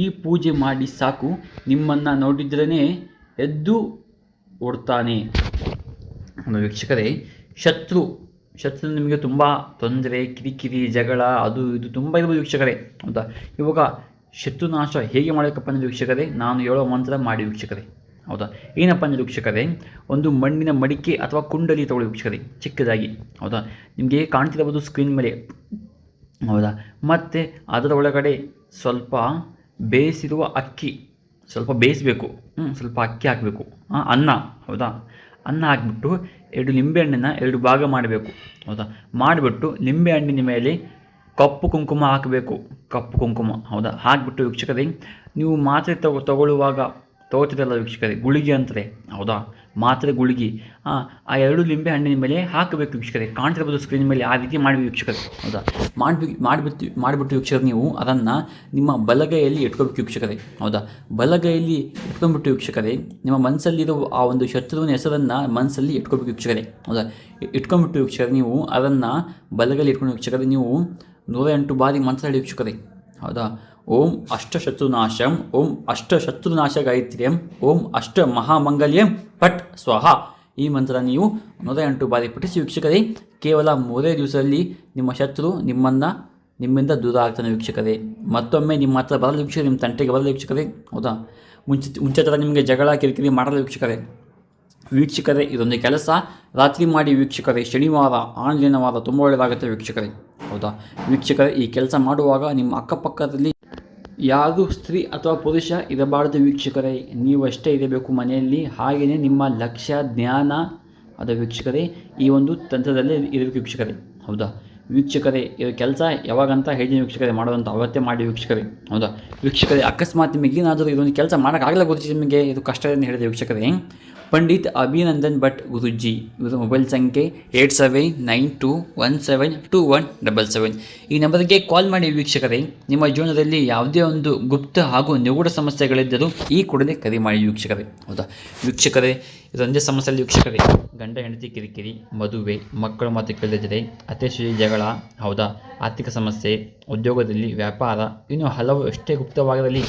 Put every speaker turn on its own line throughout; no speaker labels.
ಈ ಪೂಜೆ ಮಾಡಿ ಸಾಕು. ನಿಮ್ಮನ್ನು ನೋಡಿದ್ರೇ ಎದ್ದು ಓಡ್ತಾನೆ. ಒಂದು ವೀಕ್ಷಕರೇ, ಶತ್ರು ಶತ್ರು ನಿಮಗೆ ತುಂಬ ತೊಂದರೆ, ಕಿರಿಕಿರಿ, ಜಗಳ, ಅದು ಇದು ತುಂಬ ಇರ್ಬೋದು ವೀಕ್ಷಕರೇ ಅಂತ ಇವಾಗ ಶತ್ರುನಾಶ ಹೇಗೆ ಮಾಡಬೇಕಪ್ಪ ಅಂದರೆ ವೀಕ್ಷಕರೇ, ನಾನು ಹೇಳೋ ಮಂತ್ರ ಮಾಡಿ ವೀಕ್ಷಕರೇ, ಹೌದಾ? ಏನಪ್ಪ ಅಂದರೆ ವೀಕ್ಷಕರೇ, ಒಂದು ಮಣ್ಣಿನ ಮಡಿಕೆ ಅಥವಾ ಕುಂಡಲಿ ತಗೊಳ್ಳಿ ವೀಕ್ಷಕರೇ, ಚಿಕ್ಕದಾಗಿ, ಹೌದಾ? ನಿಮಗೆ ಕಾಣ್ತಿರಬಹುದು ಸ್ಕ್ರೀನ್ ಮೇಲೆ, ಹೌದಾ? ಮತ್ತು ಅದರ ಒಳಗಡೆ ಸ್ವಲ್ಪ ಬೇಯಿಸಿರುವ ಅಕ್ಕಿ ಸ್ವಲ್ಪ ಬೇಯಿಸಬೇಕು. ಹ್ಞೂ ಸ್ವಲ್ಪ ಅಕ್ಕಿ ಹಾಕಬೇಕು. ಅನ್ನ ಹೌದಾ? ಅನ್ನ ಹಾಕಿಬಿಟ್ಟು ಎರಡು ನಿಂಬೆಹಣ್ಣನ್ನು ಎರಡು ಭಾಗ ಮಾಡಬೇಕು ಹೌದಾ? ಮಾಡಿಬಿಟ್ಟು ನಿಂಬೆಹಣ್ಣಿನ ಮೇಲೆ ಕಪ್ಪು ಕುಂಕುಮ ಹಾಕಬೇಕು. ಕಪ್ಪು ಕುಂಕುಮ ಹೌದಾ? ಹಾಕಿಬಿಟ್ಟು ವೀಕ್ಷಕರೇ ನೀವು ಮಾತ್ರೆ ತಗೊ ತಗೊಳ್ಳುವಾಗ ತಗೋತಿರಲ್ಲ ವೀಕ್ಷಕರೇ ಗುಳಿಗೆ ಅಂತಾರೆ ಹೌದಾ? ಮಾತ್ರೆ ಗುಳಿಗೆ ಆ ಎರಡು ಲಿಂಬೆ ಹಣ್ಣಿನ ಮೇಲೆ ಹಾಕಬೇಕು ವೀಕ್ಷಕರೇ. ಕಾಣ್ತಿರ್ಬೋದು ಸ್ಕ್ರೀನ್ ಮೇಲೆ ಆ ರೀತಿ ಮಾಡಿ ವೀಕ್ಷಕರು. ಹೌದಾ? ಮಾಡಿ ಮಾಡಿಬಿಟ್ಟು ಮಾಡಿಬಿಟ್ಟು ವೀಕ್ಷಕರು ನೀವು ಅದನ್ನು ನಿಮ್ಮ ಬಲಗೈಯಲ್ಲಿ ಇಟ್ಕೋಬೇಕು ವೀಕ್ಷಕರೇ. ಹೌದಾ? ಬಲಗೈಯಲ್ಲಿ ಇಟ್ಕೊಂಡ್ಬಿಟ್ಟು ವೀಕ್ಷಕರೇ, ನಿಮ್ಮ ಮನಸ್ಸಲ್ಲಿರೋ ಆ ಒಂದು ಶತ್ರುವಿನ ಹೆಸರನ್ನು ಮನಸ್ಸಲ್ಲಿ ಇಟ್ಕೋಬೇಕು ವೀಕ್ಷಕರೇ. ಹೌದಾ? ಇಟ್ಕೊಂಡ್ಬಿಟ್ಟು ವೀಕ್ಷಕರೇ ನೀವು ಅದನ್ನು ಬಲಗೈಲಿ ಇಟ್ಕೊಂಡು ವೀಕ್ಷಕರೇ, ನೀವು ನೂರ ಎಂಟು ಬಾರಿ ಮನಸ್ಸಲ್ಲಿ ವೀಕ್ಷಕರೇ. ಹೌದಾ? ಓಂ ಅಷ್ಟಶತ್ರುನಾಶಂ, ಓಂ ಅಷ್ಟಶತ್ರುನಾಶ ಗಾಯತ್ರಿಯಂ ಓಂ ಅಷ್ಟ ಮಹಾಮಂಗಲ್ಯಂ ಪಟ್ ಸ್ವಹ. ಈ ಮಂತ್ರ ನೀವು ನೂರ ಎಂಟು ಬಾರಿ ಪಠಿಸಿ ವೀಕ್ಷಕರೇ, ಕೇವಲ ಮೂರೇ ದಿವಸದಲ್ಲಿ ನಿಮ್ಮ ಶತ್ರು ನಿಮ್ಮನ್ನು, ನಿಮ್ಮಿಂದ ದೂರ ಆಗ್ತಾನೆ ವೀಕ್ಷಕರೇ. ಮತ್ತೊಮ್ಮೆ ನಿಮ್ಮ ಹತ್ರ ಬರಲು ವೀಕ್ಷಕರೇ, ನಿಮ್ಮ ತಂಟೆಗೆ ಬರಲು ವೀಕ್ಷಕರೇ. ಹೌದಾ? ಮುಂಚೆ ಮುಂಚೆ ಥರ ನಿಮಗೆ ಜಗಳ, ಕಿರಿಕಿರಿ ಮಾಡಲು ವೀಕ್ಷಕರೇ. ವೀಕ್ಷಕರೇ, ಇದೊಂದು ಕೆಲಸ. ರಾತ್ರಿ ಮಾಡಿ ವೀಕ್ಷಕರೇ, ಶನಿವಾರ ಆನ್ಲೈನ್ ವಾರ ತುಂಬ ಒಳ್ಳೆಯದಾಗುತ್ತೆ ವೀಕ್ಷಕರೇ. ಹೌದಾ? ವೀಕ್ಷಕರೇ, ಈ ಕೆಲಸ ಮಾಡುವಾಗ ನಿಮ್ಮ ಅಕ್ಕಪಕ್ಕದಲ್ಲಿ ಯಾರು ಸ್ತ್ರೀ ಅಥವಾ ಪುರುಷ ಇರಬಾರದು ವೀಕ್ಷಕರೇ ನೀವಷ್ಟೇ ಇರಬೇಕು ಮನೆಯಲ್ಲಿ. ಹಾಗೆಯೇ ನಿಮ್ಮ ಲಕ್ಷ್ಯ, ಜ್ಞಾನ. ಅದು ವೀಕ್ಷಕರೇ, ಈ ಒಂದು ತಂತ್ರದಲ್ಲಿ ಇರಬೇಕು ವೀಕ್ಷಕರೇ. ಹೌದಾ? ವೀಕ್ಷಕರೇ ಇರೋ ಕೆಲಸ ಯಾವಾಗಂತ ಹೇಳಿದ ವೀಕ್ಷಕರೇ ಮಾಡೋದಂತ ಅವತ್ತೇ ಮಾಡಿ ವೀಕ್ಷಕರೇ. ಹೌದಾ? ವೀಕ್ಷಕರೇ, ಅಕಸ್ಮಾತ್ ನಿಮಗೆ ಏನಾದರೂ ಇದೊಂದು ಕೆಲಸ ಮಾಡೋಕ್ಕಾಗಲ್ಲ ಗೊತ್ತಿದೆ ನಿಮಗೆ. ಇದು ಕಷ್ಟ ಹೇಳಿದೆ ವೀಕ್ಷಕರೇ. ಪಂಡಿತ್ ಅಭಿನಂದನ್ ಭಟ್ ಗುರುಜಿ. ಇವರ ಮೊಬೈಲ್ ಸಂಖ್ಯೆ eight seven nine two one seven two one double seven. ಈ ನಂಬರ್ಗೆ ಕಾಲ್ ಮಾಡಿ ವೀಕ್ಷಕರೇ, ನಿಮ್ಮ ಜೀವನದಲ್ಲಿ ಯಾವುದೇ ಒಂದು ಗುಪ್ತ ಹಾಗೂ ನಿಗೂಢ ಸಮಸ್ಯೆಗಳಿದ್ದರೂ ಈ ಕೂಡಲೇ ಕರೆ ಮಾಡಿ ವೀಕ್ಷಕರೇ. ಹೌದಾ? ವೀಕ್ಷಕರೇ, ಇದೊಂದೇ ಸಮಸ್ಯೆಯಲ್ಲಿ ವೀಕ್ಷಕರೇ. ಗಂಡ, ಹೆಂಡತಿ, ಕಿರಿಕಿರಿ, ಮದುವೆ, ಮಕ್ಕಳು ಮಾತು ಕೇಳಿದರೆ ಅತಿಶಯ ಜಗಳ, ಹೌದಾ? ಆರ್ಥಿಕ ಸಮಸ್ಯೆ, ಉದ್ಯೋಗದಲ್ಲಿ ವ್ಯಾಪಾರ, ಇನ್ನು ಹಲವು ಎಷ್ಟೇ ಗುಪ್ತವಾಗಿರಲಿ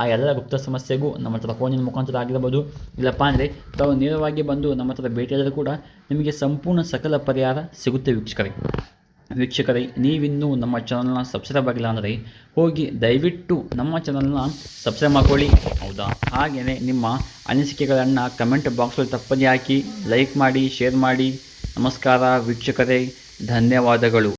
ಆ ಎಲ್ಲ ಗುಪ್ತ ಸಮಸ್ಯೆಗೂ ನಮ್ಮ ಹತ್ರ ಫೋನಿನ ಮುಖಾಂತರ ಆಗಿರಬಹುದು ಇಲ್ಲಪ್ಪ ಅಂದರೆ, ತಾವು ನೇರವಾಗಿ ಬಂದು ನಮ್ಮ ಹತ್ರ ಭೇಟಿಯಾದರೂ ಕೂಡ ನಿಮಗೆ ಸಂಪೂರ್ಣ ಸಕಲ ಪರಿಹಾರ ಸಿಗುತ್ತೆ ವೀಕ್ಷಕರೇ. ವೀಕ್ಷಕರೇ, ನೀವಿನ್ನೂ ನಮ್ಮ ಚಾನಲ್ನ ಸಬ್ಸ್ಕ್ರೈಬ್ ಆಗಿಲ್ಲ ಅಂದರೆ ಹೋಗಿ ದಯವಿಟ್ಟು ನಮ್ಮ ಚಾನಲ್ನ ಸಬ್ಸ್ಕ್ರೈಬ್ ಮಾಡ್ಕೊಳ್ಳಿ. ಹೌದಾ? ಹಾಗೆಯೇ ನಿಮ್ಮ ಅನಿಸಿಕೆಗಳನ್ನು ಕಮೆಂಟ್ ಬಾಕ್ಸಲ್ಲಿ ತಪ್ಪದೇ ಹಾಕಿ ಲೈಕ್ ಮಾಡಿ ಶೇರ್ ಮಾಡಿ. ನಮಸ್ಕಾರ ವೀಕ್ಷಕರೇ. ಧನ್ಯವಾದಗಳು.